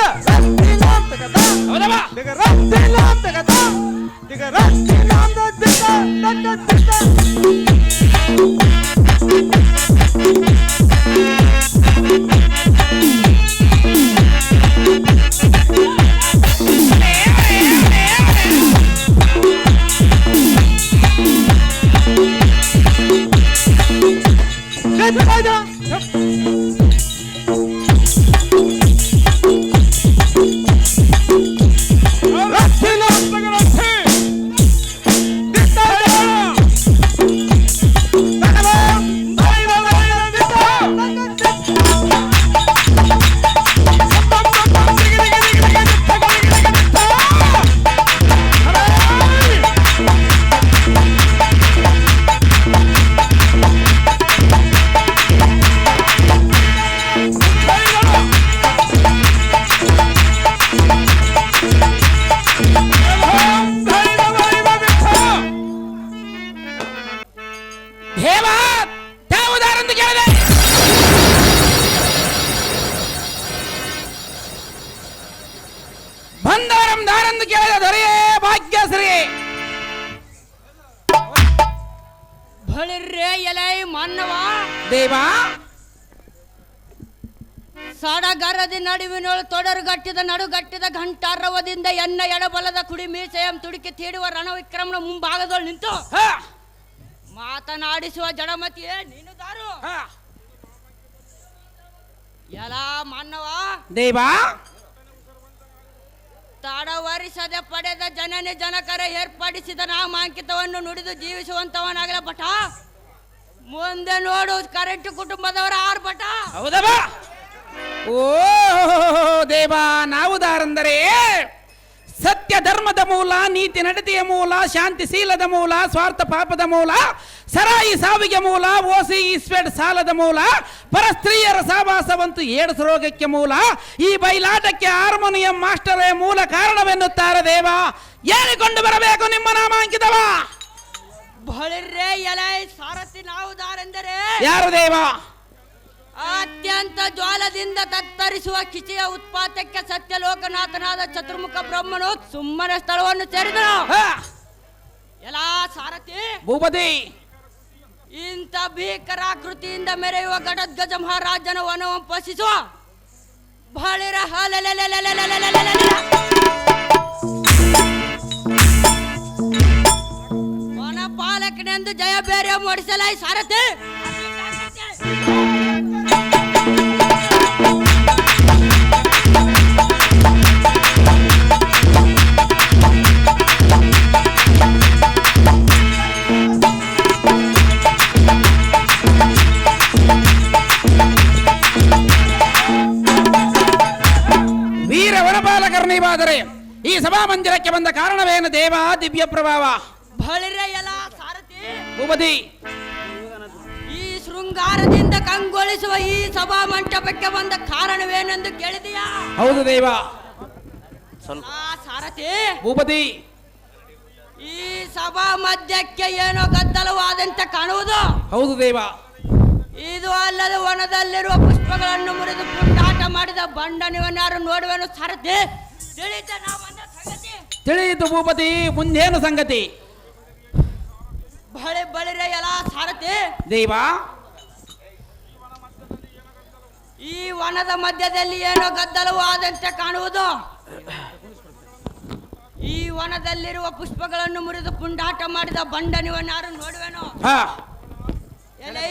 안 돼! ತೊಡರುಗಟ್ಟಿದ ನಡುಗಟ್ಟಿದ ಘಂಟಾರವದಿಂದ ಎನ್ನ ಎಡಬಲದ ಕುಡಿ ಮೀಸೆಯಂ ತುಡುಕಿ ತೀಡುವ ರಣವಿಕ್ರಮನ ಮುಂಭಾಗದಲ್ಲಿ ನಿಂತು ಮಾತನಾಡಿಸುವ ಜಡಮತಿಯೇ ನೀನು ದಾರು. ಹ. ಎಲ ದೇವಾ ದೇವ. ತಡವರಿಸದೆ ಪಡೆದ ಜನನಿ ಜನಕರ ಏರ್ಪಡಿಸಿದ ನಾಮಾಂಕಿತವನ್ನು ನುಡಿದು ಜೀವಿಸುವಂತವನಾಗಲ ಭಟ. ಮುಂದೆ ನೋಡು ಕರೆಂಟ್ ಕುಟುಂಬದವರ ಆರ್ಭಟ. ಹೌದವ ಓ ದೇವ ನಾವು ದಾರೆಂದರೆ ಸತ್ಯ ಧರ್ಮದ ಮೂಲ ನೀತಿ ನಡತೆಯ ಮೂಲ ಶಾಂತಿ ಶೀಲದ ಮೂಲ ಸ್ವಾರ್ಥ ಪಾಪದ ಮೂಲ ಸರಾಯಿ ಸಾವಿಗೆ ಮೂಲ ಓಸಿ ಈಸ್ವೆಡ್ ಸಾಲದ ಮೂಲ ಪರಸ್ತ್ರೀಯರ ಸಾವಾಸವಂತೂ ಏಡ್ಸ್ ರೋಗಕ್ಕೆ ಮೂಲ ಈ ಬೈಲಾಟಕ್ಕೆ ಹಾರ್ಮೋನಿಯಂ ಮಾಸ್ಟರೇ ಮೂಲ ಕಾರಣವೆನ್ನುತ್ತಾರೆ ದೇವ. ಏನಿಕೊಂಡು ಬರಬೇಕು ನಿಮ್ಮ ನಾಮಾಂಕಿತವ. ಬಳಿರ್ರೆ ಎಲೈ ನಾವು ದಾರೆಂದರೆ ಯಾರು ದೇವ? ಅತ್ಯಂತ ಜ್ವಾಲದಿಂದ ತತ್ತರಿಸುವ ಕಿಚಿಯ ಉತ್ಪಾತಕ್ಕೆ ಸತ್ಯ ಲೋಕನಾಥನಾದ ಚತುರ್ಮುಖ ಬ್ರಹ್ಮನು ಸುಮ್ಮನೆ ಸ್ಥಳವನ್ನು ಸೇರಿದನು. ಎಲ್ಲಾ ಸಾರಥಿ ಭೂಪತಿ. ಇಂಥ ಭೀಕರಾಕೃತಿಯಿಂದ ಮೆರೆಯುವ ಗಡದ್ಗಜ ಮಹಾರಾಜನ ವನವಂಪಸಿಸುವ ಪೋಷಿಸುವ ಬಳಿರ ವನ ಜಯ ಬೇರೆ ಮೂಡಿಸಲಾಯ್ ಸಾರಥಿ. ಸಭಾಮಂದಿರಕ್ಕೆ ಬಂದ ಕಾರಣವೇನು? ದೇವ ದಿವ್ಯ ಪ್ರಭಾವ. ಬಳಿರ ಎಲ್ಲ ಸಾರಥಿ. ಭೂಪತಿ. ಈ ಶೃಂಗಾರದಿಂದ ಕಂಗೊಳಿಸುವ ಈ ಸಭಾ ಮಂಟಪಕ್ಕೆ ಬಂದ ಕಾರಣವೇನೆಂದು ಕೇಳಿದೆಯಾ? ಹೌದು ದೇವ. ಆ ಸಾರಥಿ. ಭೂಪತಿ. ಈ ಸಭಾ ಮಧ್ಯಕ್ಕೆ ಏನೋ ಗದ್ದಲವಾದಂತೆ ಕಾಣುವುದು? ಹೌದು ದೇವ. ಇದು ಅಲ್ಲದೆ ವನದಲ್ಲಿರುವ ಪುಷ್ಪಗಳನ್ನು ಮುರಿದು ಪುಂಡಾಟ ಮಾಡಿದ ಬಂಡನಿವನ್ನಾರು ನೋಡುವೆನು ಸಾರಥಿ? ತಿಳಿದ ನಾವು ತಿಳಿಯಿತು ಭೂಪತಿ ಮುಂದೇನು ಸಂಗತಿ ಬಹಳ ಬಳಿರೆ ಎಲ್ಲ ಸಾರತಿ ದೇವ ಈ ವನದ ಮಧ್ಯದಲ್ಲಿ ಏನೋ ಗದ್ದಲವು ಆದಂತೆ ಕಾಣುವುದು ಈ ವನದಲ್ಲಿರುವ ಪುಷ್ಪಗಳನ್ನು ಮುರಿದು ಪುಂಡಾಟ ಮಾಡಿದ ಬಂಡನಿವನ್ನಾರು ನೋಡುವೆನು ಹಾ ಎಲೈ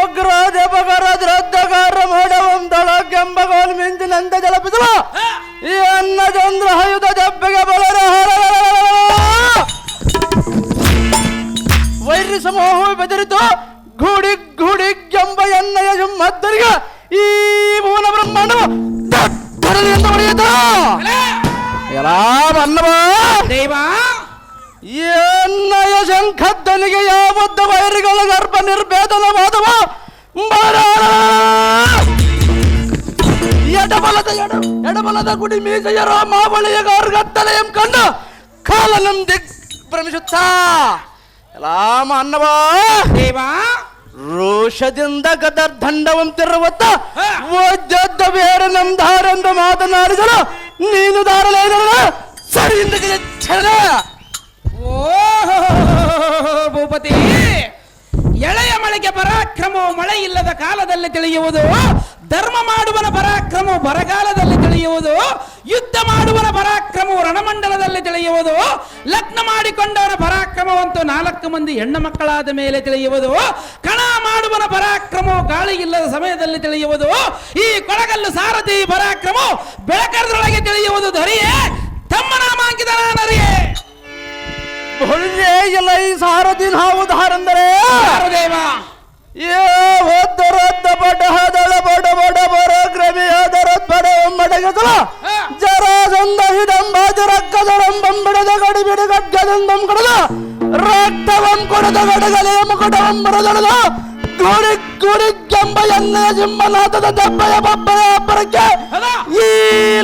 ಉಗ್ರದ್ರದ್ಧಗಾರ ಮೋಡವಂ ದಳಗೆಂಬಗೋಲ್ ಮಿಂಚು ನಂದ ಜಲಪಿಸುವ. ಈ ಅನ್ನಚಂದ್ರ ಹಯುಧ ಜಬ್ಬಿಗೆ ಬಲರ ವೈರ್ಯ ಸಮೂಹವು ಬೆದರಿತು ಗುಡಿ ಗುಡಿಗೆಂಬ ಎನ್ನಯ ಮದ್ದರಿಗ ಈ ಭುವನ ಬ್ರಹ್ಮಾಂಡವು ದಟ್ಟರಲ್ಲಿ ಎಂದು ಹೊಡೆಯಿತು ಎನ್ನಯ ಶಂಖದ್ದನಿಗೆ ಯಾವದ್ದ ವೈರಿಗಳ ಗರ್ಭ ನಿರ್ಭೇದನವಾದವು ಎಡಬಲದ ಎಡ ಎಡಬಲದ ಗುಡಿ ಮೀಸೆಯರೋ ಮಾವಳಿಯ ಗಾರ್ಗತ್ತಲೆಯಂ ಕಂಡು ಕಾಲನಂ ದಿಗ್ ಭ್ರಮಿಸುತ್ತಾ ಎಲ್ಲಾ ಅನ್ನವ! ದೇವಾ! ರೋಷದಿಂದ ಗದರ್ ದಂಡವಂತಿರುವತ್ತ ವಜ್ಜದ್ದ. ಬೇರೆ ನಮ್ ದಾರೆಂದು ಮಾತನಾಡಿದರು ನೀನು ದಾರಲೇನಲ್ಲ ಸರಿಯಿಂದ ಓ ಭೂಪತಿ! ಎಳೆಯ ಮಳೆಗೆ ಪರಾಕ್ರಮವು ಮಳೆ ಇಲ್ಲದ ಕಾಲದಲ್ಲಿ ತಿಳಿಯುವುದು. ಧರ್ಮ ಮಾಡುವನ ಪರಾಕ್ರಮವು ಬರಗಾಲದಲ್ಲಿ ತಿಳಿಯುವುದು. ಯುದ್ಧ ಮಾಡುವನ ಪರಾಕ್ರಮವು ರಣಮಂಡಲದಲ್ಲಿ ತಿಳಿಯುವುದು. ಲಗ್ನ ಮಾಡಿಕೊಂಡವನ ಪರಾಕ್ರಮವಂತೂ ನಾಲ್ಕು ಮಂದಿ ಹೆಣ್ಣು ಮಕ್ಕಳಾದ ಮೇಲೆ ತಿಳಿಯುವುದು. ಕಣ ಮಾಡುವನ ಪರಾಕ್ರಮವು ಗಾಳಿ ಇಲ್ಲದ ಸಮಯದಲ್ಲಿ ತಿಳಿಯುವುದು. ಈ ಕೊಳಗಲ್ಲು ಸಾರಥಿ ಪರಾಕ್ರಮವು ಬೆಳಕರದೊಳಗೆ ತಿಳಿಯುವುದು. ಧರಿಯೇ ತಮ್ಮ ನಾಮಾಂಕಿತ ಹೊಳ್ಳೆ ಎಲ್ಲ ಈ ಸಾರದಿನ ಹಾವುದಾರಂದರೆ ದೇವ ಏ ಒದ್ದರದ್ದ ಬಡ ಹದಳ ಬಡ ಬಡ ಬರ ಗ್ರಮಿ ಹದರದ್ ಬಡ ಮಡಗದಲ ಜರಾಸಂದ ಹಿಡಂಬಾಜ ರಕ್ಕದಳಂ ಬಂಬಡದ ಗಡಿ ಬಿಡಿ ಗಡ್ಗದಂದಂ ಕಡದ. ರಕ್ತವಂ ಕೊಡದ ಗಡಗಲೆಯ ಮುಕಟವಂ ಬರದಳದ ಗುಡಿ ಗುಡಿ ಕೆಂಬ ಎಣ್ಣೆಯ ಸಿಂಹನಾಥದ ದಬ್ಬಯ ಬಬ್ಬಯ ಅಬ್ಬರಕ್ಕೆ ಈ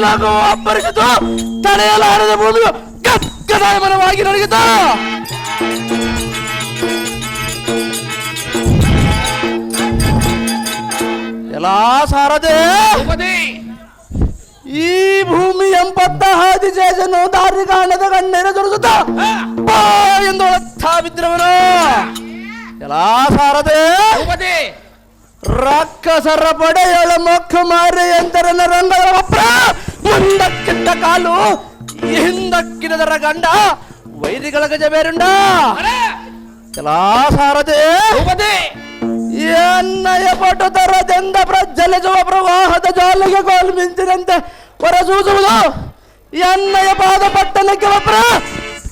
ಲಘು ಅಬ್ಬರಿಸಿತು ತಡೆಯಲಾರದ ಭೂಮಿಯು ಗದ್ದದಾಯಮನವಾಗಿ ನಡೆಯಿತು ಎಲ್ಲಾ ಸಾರದೆ ಭೂಪತಿ ಈ ಭೂಮಿ ಎಂಬತ್ತ ಹಾದಿ ಜೇಜನು ದಾರಿ ಕಾಣದ ಗಣ್ಣೆರ ದುಡಿಸುತ್ತ ಬಾ ಎಂದು ಒಳತ್ತಾ ಬಿದ್ರವನು ಎಲ್ಲಾ ಸಾರದೆ ಭೂಪತಿ ರಕ್ಕಸರ ಪಡೆಯಳ ಮೊಕ್ಕ ಮಾರಿ ಎಂತರನ ರಂಗದ ಒಪ್ಪ ಮುಂದಕ್ಕಿದ್ದ ಕಾಲು ಹಿಂದಕ್ಕಿದರ ಗಂಡ ವೈರಿಗಳ ಗಜ ಬೇರುಂಡ ಅರೆ, ಎಲ್ಲಾ ಸಾರದೆ ಭೂಪತಿ ಎನ್ನಯ ಪಟು ತರದಿಂದ ಪ್ರಜ್ವಲಿಸುವ ಪ್ರವಾಹದ ಜಾಲಿಗೆ ಗೋಲ್ ಮಿಂಚಿನಂತೆ ಹೊರಸೂಸುವುದು ಎನ್ನಯ ಪಾದ ಪಟ್ಟಣಕ್ಕೆ ಒಬ್ಬರ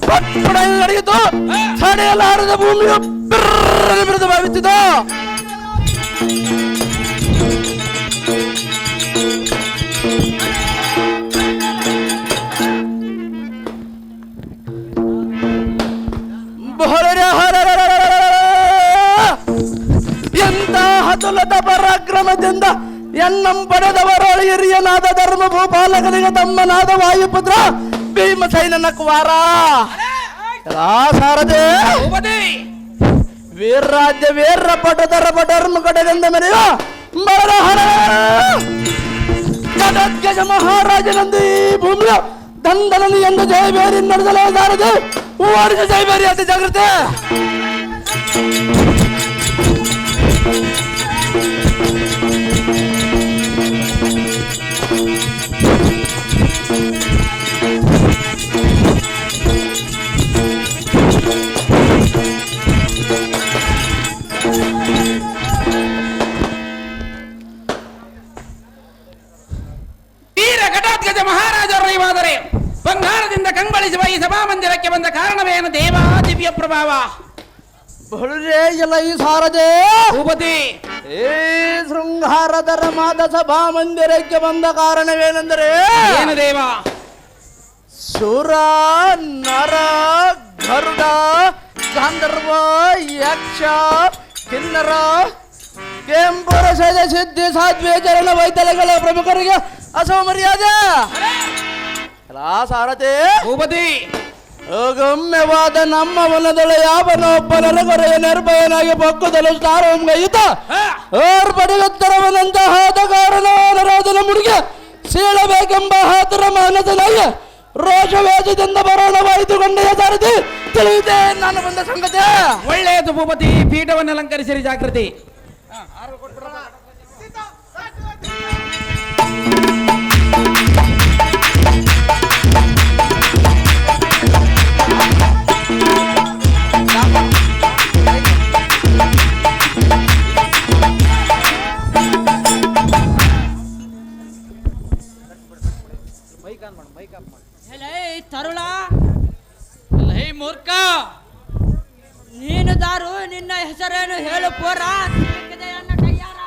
ಪಟ್ಟಣ ನಡೆಯಿತು ತಡೆಯಲಾರದ ಭೂಮಿಯು ಬಿರ್ರನೆ ಬಿರುದು ಭಾವಿಸಿತು ಬಹಳ ಎಂತ ಹತುಲದ ಪರಾಕ್ರಮದಿಂದ ಎನ್ನಂ ಪಡೆದವರೊಳ ಹಿರಿಯನಾದ ಧರ್ಮ ಭೂಪಾಲಕನಿಗೆ ತಮ್ಮನಾದ ವಾಯುಪುತ್ರ ಭೀಮಸೈನನ ಎಲ್ಲಾ ಸಾರದೆ ವೀರರಾಜ್ಯ ವೀರ್ರಾಜ್ಯ ವೀರ ಪಟದರ ಪಟರ್ಮ ಕಡೆಗೆಂದ ಮರೆಯ ಬರ ಹರ ಮಹಾರಾಜನಂದು ಈ ಭೂಮಿಯ ದಂಡನನು ಎಂದು ಜಯಬೇರಿ ನಡೆದಲೇ ಸಾರದೆ ಓಡಿಸ ಜಯಬೇರಿ ಅಂತ ಜಾಗೃತೆ ಬಳುರೇ ಎಲ್ಲ ಈ ಸಾರದೆ ಭೂಪತಿ ಏ ಶೃಂಗಾರದರ ಮಾದ ಸಭಾ ಮಂದಿರಕ್ಕೆ ಬಂದ ಕಾರಣವೇನೆಂದರೆ ಏನು ದೇವ ಸುರ ನರ ಗರುಡ ಗಾಂಧರ್ವ ಯಕ್ಷ ಕಿನ್ನರ ಕೆಂಪುರ ಸದ ಸಿದ್ಧಿ ಸಾಧ್ವಿ ಚರಣ ವೈತಲೆಗಳ ಪ್ರಮುಖರಿಗೆ ಅಸಮ ಮರ್ಯಾದೆ ಎಲ್ಲಾ ಸಾರಥಿ ಭೂಪತಿ ಅಗಮ್ಯವಾದ ನಮ್ಮ ವನದೊಳ ಯಾವನೊಬ್ಬನ ಕೊರೆಯ ನಿರ್ಭಯನಾಗಿ ಪಕ್ಕದಲು ಸಾರವಂಗೈತ ಹಾ, ಹಾದ ಕಾರಣ ರಾಜನ ಮುಡಿಗೆ ಸೀಳಬೇಕೆಂಬ ಹಾತರ ಮಾನಸನಾಗಿ ರೋಷವೇಜದಿಂದ ಬರೋಣವಾಯಿತು ಗೊಂಡೆಯ ಸಾರಥಿ ತಿಳಿಯುತ್ತೆ ನಾನು ಬಂದ ಸಂಗತಿ. ಒಳ್ಳೆಯದು ಭೂಪತಿ ಪೀಠವನ್ನು ಅಲಂಕರಿಸಿರಿ ಜಾಗೃತಿ. ಹೇಳೇ ಹೆಸರೇನು ಹೇಳು ಪೋರ ಸಿಕ್ಕಿದೆ ಅನ್ನ ಕೈಯಾರ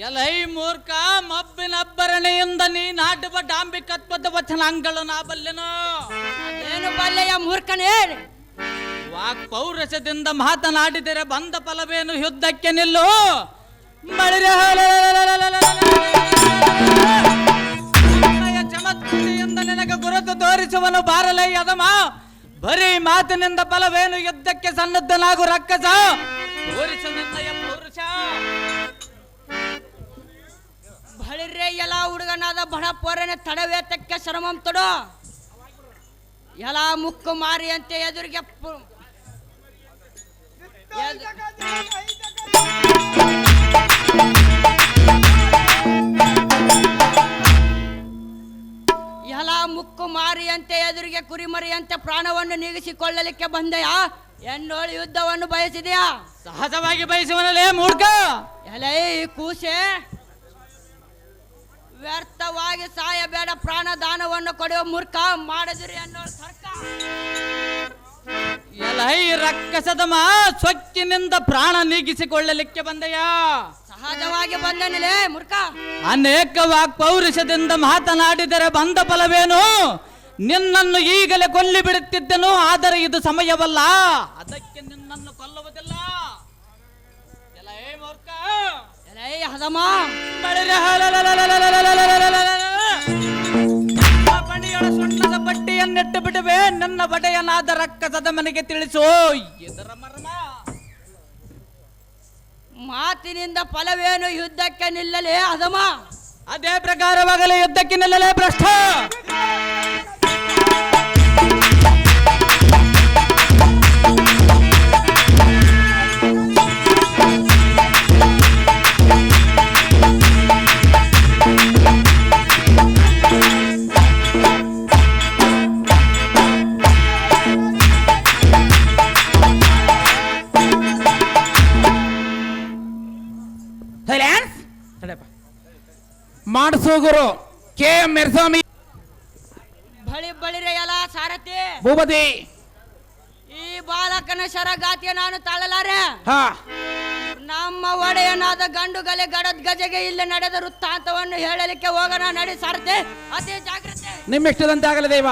ಎಲೈ ಮೂರ್ಖ ಮಬ್ಬಿನ ಅಬ್ಬರಣೆಯಿಂದ ನೀ ನಾಡುವ ಡಾಂಬಿಕತ್ವದ ವಚನಾಂಗಳು ನಾ ಬಲ್ಲೆನು ಏನು ಬಲ್ಲೆಯ ಮೂರ್ಖನೇ? ವಾಕ್ ಪೌರಸದಿಂದ ಮಾತನಾಡಿದರೆ ಬಂದ ಫಲವೇನು ಯುದ್ಧಕ್ಕೆ ನಿಲ್ಲು? ಮಳೆ ಚಮತ್ಕೃತಿಯಿಂದ ಗುರುತು ತೋರಿಸುವನು ಬಾರಲೈ ಅದಮ ಬರೀ ಮಾತಿನಿಂದ ಫಲವೇನು ಯುದ್ಧಕ್ಕೆ ಸನ್ನದ್ಧನಾಗು ರಕ್ಕಸ. ತೋರಿಸು ನಿನ್ನಯ ಪೌರುಷ. ಬಳಿರೆ ಎಲ್ಲ ಹುಡುಗನಾದ ಬಡ ಪೋರನೆ ತಡವೇತಕ್ಕೆ ಶ್ರಮಂ ತೊಡು. ಎಲ್ಲ ಮುಕ್ಕು ಮಾರಿ ಅಂತ ಎದುರಿಗೆ ಮುಕ್ಕು ಮಾರಿಯಂತೆ ಎದುರಿಗೆ ಕುರಿಮರಿಯಂತೆ ಪ್ರಾಣವನ್ನು ನೀಗಿಸಿಕೊಳ್ಳಲಿಕ್ಕೆ ಬಂದೆಯಾ? ಎನ್ನೋಳು ಯುದ್ಧವನ್ನು ಬಯಸಿದೆಯಾ? ಸಹಜವಾಗಿ ಬಯಸುವನಲ್ಲೇ ಮೂರ್ಖ! ಎಲೈ ಕೂಸೆ! ವ್ಯರ್ಥವಾಗಿ ಸಾಯಬೇಡ ಪ್ರಾಣದಾನವನ್ನು ಕೊಡುವ ಮೂರ್ಖ ಮಾಡಿದಿರಿ ಅನ್ನೋ ಸರ್ಕ ಎಲೈ ರಕ್ಕಸದಮ ಸೊಕ್ಕಿನಿಂದ ಪ್ರಾಣ ನೀಗಿಸಿಕೊಳ್ಳಲಿಕ್ಕೆ ಬಂದೆಯಾ? ಸಹಜವಾಗಿ ಬಂದನಲೇ ಮುರ್ಕ ಅನೇಕ ವಾಕ್ ಪೌರುಷದಿಂದ ಮಾತನಾಡಿದರೆ ಬಂದ ಫಲವೇನು? ನಿನ್ನನ್ನು ಈಗಲೇ ಕೊಲ್ಲಿ ಬಿಡುತ್ತಿದ್ದನು ಆದರೆ ಇದು ಸಮಯವಲ್ಲ. ಅದಕ್ಕೆ ನಿನ್ನನ್ನು ಕೊಲ್ಲುವುದಿಲ್ಲ. ಸುಣ್ಣದ ಬಟ್ಟೆಯನ್ನಿಟ್ಟು ಬಿಡುವೆ ನನ್ನ ಒಡೆಯನಾದ ರಕ್ಕದ ಮನೆಗೆ ತಿಳಿಸು ಎದರ ಮರ್ಮ ಮಾತಿನಿಂದ ಫಲವೇನು ಯುದ್ಧಕ್ಕೆ ನಿಲ್ಲಲೇ ಅದಮ ಅದೇ ಪ್ರಕಾರವಾಗಲೇ ಯುದ್ಧಕ್ಕೆ ನಿಲ್ಲಲೇ ಭ್ರಷ್ಟ. ಮಾಡಿಸು ಗುರು ಕೆ ಎಂ ಬಳಿ ಬಳಿ ಎಲ್ಲ ಸಾರಥಿ. ಭೂಪತಿ. ಈ ಬಾಲಕನ ಶರಗಾತಿಯ ನಾನು ತಾಳಲಾರೆ. ಹಾ. ನಮ್ಮ ಒಡೆಯನಾದ ಗಂಡುಗಲೆ ಗಡದ್ ಗಜಗೆ ಇಲ್ಲಿ ನಡೆದ ವೃತ್ತಾಂತವನ್ನು ಹೇಳಲಿಕ್ಕೆ ಹೋಗೋಣ ನಡಿ ಸಾರಥಿ. ಅತಿ ಜಾಗ್ರತೆ. ನಿಮ್ಮಿಷ್ಟದಂತೆ ಆಗಲಿ ದೈವ.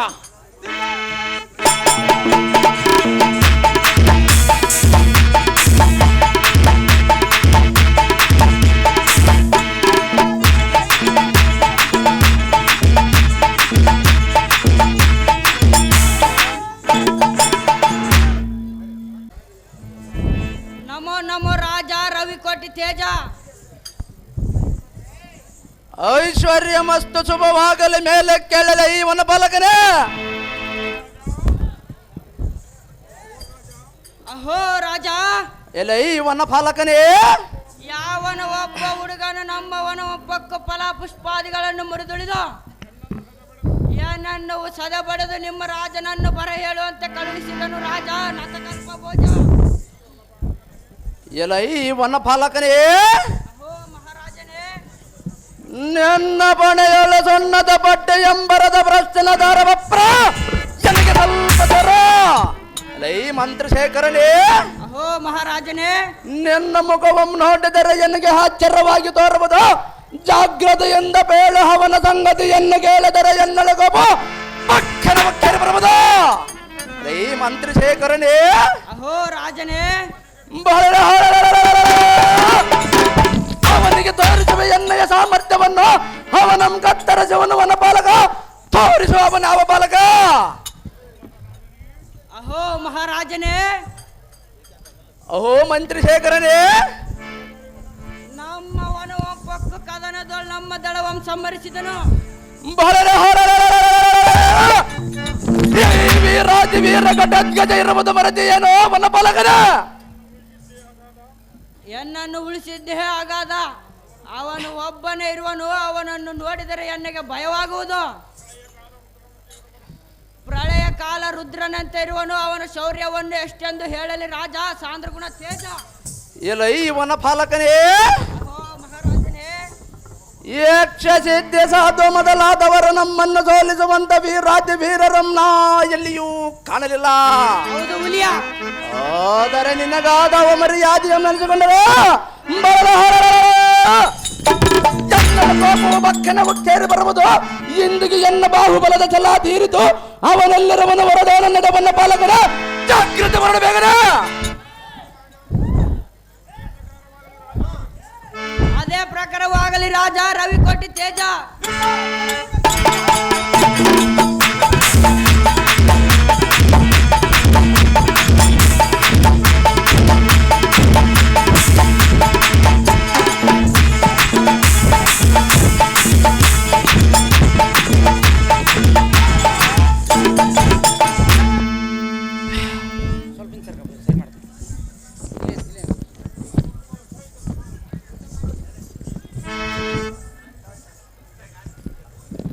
ಮಸ್ತು ಶುಭವಾಗಲಿ ಮೇಲೆ ಕೇಳಲೆ ಈ ವನ ಬಾಲಕನೇ ಅಹೋ ರಾಜ. ಎಲೆ ಈ ಫಲಕನೇ. ಯಾವನ ಒಬ್ಬ ಹುಡುಗನು ನಮ್ಮವನ ಒಬ್ಬಕ್ಕ ಫಲ ಪುಷ್ಪಾದಿಗಳನ್ನು ಮುರಿದುಳಿದ? ಏನನ್ನು ಸದ ಬಡದು ನಿಮ್ಮ ರಾಜನನ್ನು ಬರ ಹೇಳುವಂತೆ ಕಳುಹಿಸಿದನು ರಾಜ ನತಕಲ್ಪ ಭೋಜ ಎಲೆ ಈ ವನ ಪಾಲಕನೇ ಅಹೋ ಮಹಾರಾಜನೇ ನನ್ನ ಬಣೆಯೊಳ ಸೊನ್ನದ ಬಟ್ಟೆ ಎಂಬರದ ಪ್ರಶ್ನ ದಾರವಪ್ರ. ನನಗೆ ಸ್ವಲ್ಪ ದರ ಲೈ ಮಂತ್ರಶೇಖರನೇ. ಅಹೋ ಮಹಾರಾಜನೇ. ನಿನ್ನ ಮುಖವನ್ನು ನೋಡಿದರೆ ನನಗೆ ಆಶ್ಚರ್ಯವಾಗಿ ತೋರುವುದು? ಜಾಗ್ರತೆಯಿಂದ ಬೇಳು ಹವನ ಸಂಗತಿಯನ್ನು ಕೇಳಿದರೆ ಎನ್ನಳಗಬ ಪಕ್ಕನ ಪಕ್ಕನ ಬರುವುದು ಲೈ ಮಂತ್ರಿ ಶೇಖರನೇ ಅಹೋ ರಾಜನೇ. ಬಹಳ ಅವನಿಗೆ ತೋರಿಸುವ ಎನ್ನೆಯ ಸಾಮರ್ಥ್ಯವನ್ನು. ಅವನ ಕತ್ತರಿಸುವನು ವನ ಬಾಲಕ. ತೋರಿಸುವ ಅವನ ಅವ ಬಾಲಕ? ಅಹೋ ಮಹಾರಾಜನೇ. ಅಹೋ ಮಂತ್ರಿ ಶೇಖರನೇ. ನಮ್ಮ ವನ ಒಬ್ಬಕ್ಕ ಕದನದೊಳ ನಮ್ಮ ದಳವಂ ಸಂಹರಿಸಿದನು. ಬಹಳ ವೀರಾತಿ ವೀರ ಘಟದ್ಗಜ ಇರುವುದು ಮರತಿ ಏನೋ ವನ ಬಾಲಕನ. ಎನ್ನನ್ನು ಉಳಿಸಿದ್ದೇ ಆಗಾದ. ಅವನು ಒಬ್ಬನೇ ಇರುವನು ಅವನನ್ನು ನೋಡಿದರೆ ಎನ್ನಗೆ ಭಯವಾಗುವುದು? ಪ್ರಳಯ ಕಾಲ ರುದ್ರನಂತೆ ಇರುವನು ಅವನ ಶೌರ್ಯವನ್ನು ಎಷ್ಟೆಂದು ಹೇಳಲಿ ರಾಜ ಸಾಂದ್ರಗುಣ ತೇಜ. ಇಲ್ಲ ಇವನ ಫಾಲಕನೇ ಪಾಲಕನೇ ಅಹೋ ಮಹಾರಾಜನೇ. ಯಕ್ಷ ಸಿದ್ಧ ಸಾಧು ಮೊದಲಾದವರು ನಮ್ಮನ್ನು ಸೋಲಿಸುವಂತ ವೀರಾತಿ ವೀರರನ್ನ ಎಲ್ಲಿಯೂ ಕಾಣಲಿಲ್ಲ. ಆದರೆ ನಿನಗಾದ ಮರ್ಯಾದೆಯ ನೆನೆಸಿಕೊಂಡರು ನನ್ನ ಕೋಪವು ಬಕ್ಕನವು ಕೇರಿ ಬರುವುದು. ಇಂದಿಗೆ ಎನ್ನ ಬಾಹುಬಲದ ಜಲ ತೀರಿತು. ಅವನೆಲ್ಲರವನ ವರದಾನ ನಡವನ್ನ ಪಾಲಕನ ಜಾಗೃತಿ ಮಾಡಬೇಕನ ಅದೇ ಪ್ರಕಾರವಾಗಲಿ ರಾಜ ರವಿ ಕೋಟಿ ತೇಜ.